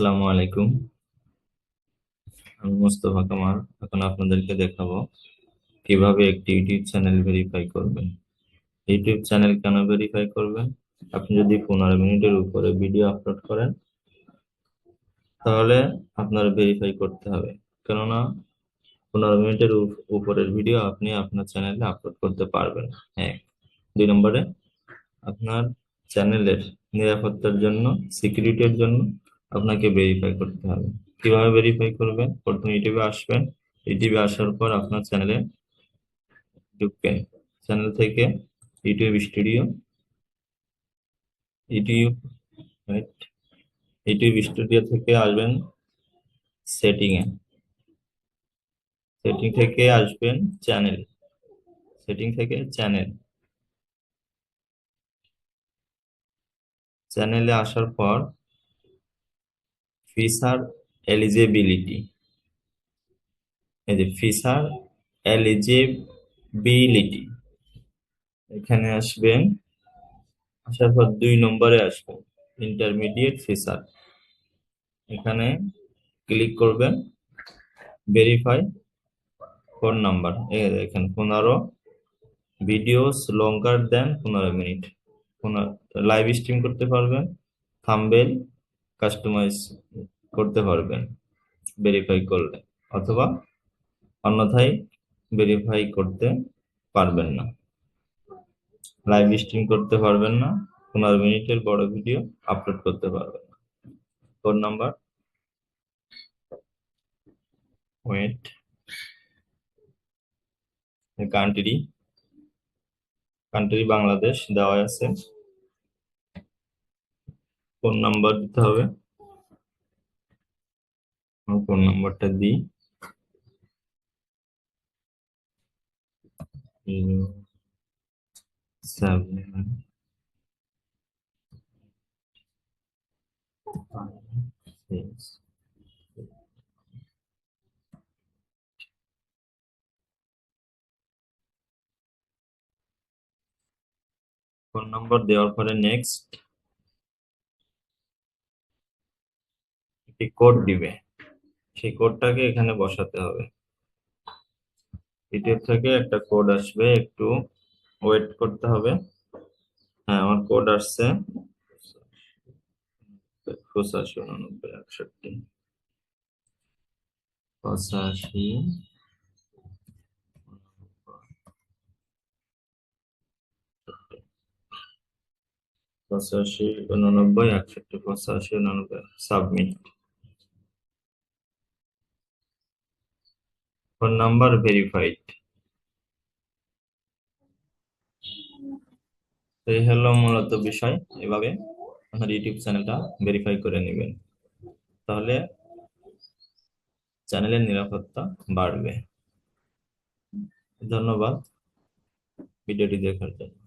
আসসালামু আলাইকুম। আমি মোস্তফা কামাল। এখন আপনাদেরকে দেখাবো কীভাবে একটি ইউটিউব চ্যানেল ভেরিফাই করবেন। ইউটিউব চ্যানেল কেন ভেরিফাই করবেন? আপনি যদি পনেরো মিনিটের উপরে ভিডিও আপলোড করেন, তাহলে আপনার ভেরিফাই করতে হবে। কেননা পনেরো মিনিটের উপ- উপরের ভিডিও আপনি আপনার চ্যানেলে আপলোড করতে পারবেন। এক। দুই নম্বরে, আপনার চ্যানেলের নিরাপত্তার জন্য সিকিউরিটির জন্য আপনাকে ভেরিফাই করতে হবে। কীভাবে ভেরিফাই করবেন? প্রথমে ইউটিউবে আসবেন। ইউটিউবে আসার পর আপনার চ্যানেলে ঢুকবেন। চ্যানেল থেকে YouTube studio, YouTube YouTube studio থেকে আসবেন সেটিং এ। সেটিং থেকে আসবেন চ্যানেল সেটিং থেকে চ্যানেল চ্যানেলে আসার পর ফিচার এলিজিবিলিটি। এই যে ফিচার এলিজিবিলিটি। এখানে আসবেন, আসার পর দুই নম্বরে আসবেন, ইন্টারমিডিয়েট ফিসার এখানে ক্লিক করবেন ভেরিফাই ফোন নাম্বার। এখানে পনেরো ভিডিওস লঙ্গার দেন পনেরো মিনিট পনেরো লাইভ স্ট্রিম করতে পারবেন থাম্বেল কাস্টমাইজ করতে পারবেন ভেরিফাই করলে, অথবা অন্যথায় ভেরিফাই করতে পারবেন না। লাইভ স্ট্রিম করতে পারবেন না, পনেরো মিনিটের বড় ভিডিও আপলোড করতে পারবেন না। Phone number wait country country Bangladesh দেওয়া আছে। ফোন নাম্বার দিতে হবে। ফোন নাম্বারটা দিই সেভেন সিক্স ফোন নম্বর দেওয়ার পরে নেক্সট একটি কোড দিবে সেই কোডটাকে এখানে বসাতে হবে। ইউটিউব থেকে একটা কোড আসবে, একটু ওয়েট করতে হবে। হ্যাঁ আমার কোড আসছে। পঁচাশি, উননব্বই, একষট্টি। পঁচাশি পঁচাশি উননব্বই, একষট্টি, পঁচাশি, উননব্বই সাবমিট ফোন নাম্বার ভেরিফাইড এই হলো মূলত বিষয়। এভাবে আপনার ইউটিউব চ্যানেলটা ভেরিফাই করে নেবেন। তাহলে চ্যানেলের নিরাপত্তা বাড়বে। ধন্যবাদ। ভিডিওটি দেখার জন্য।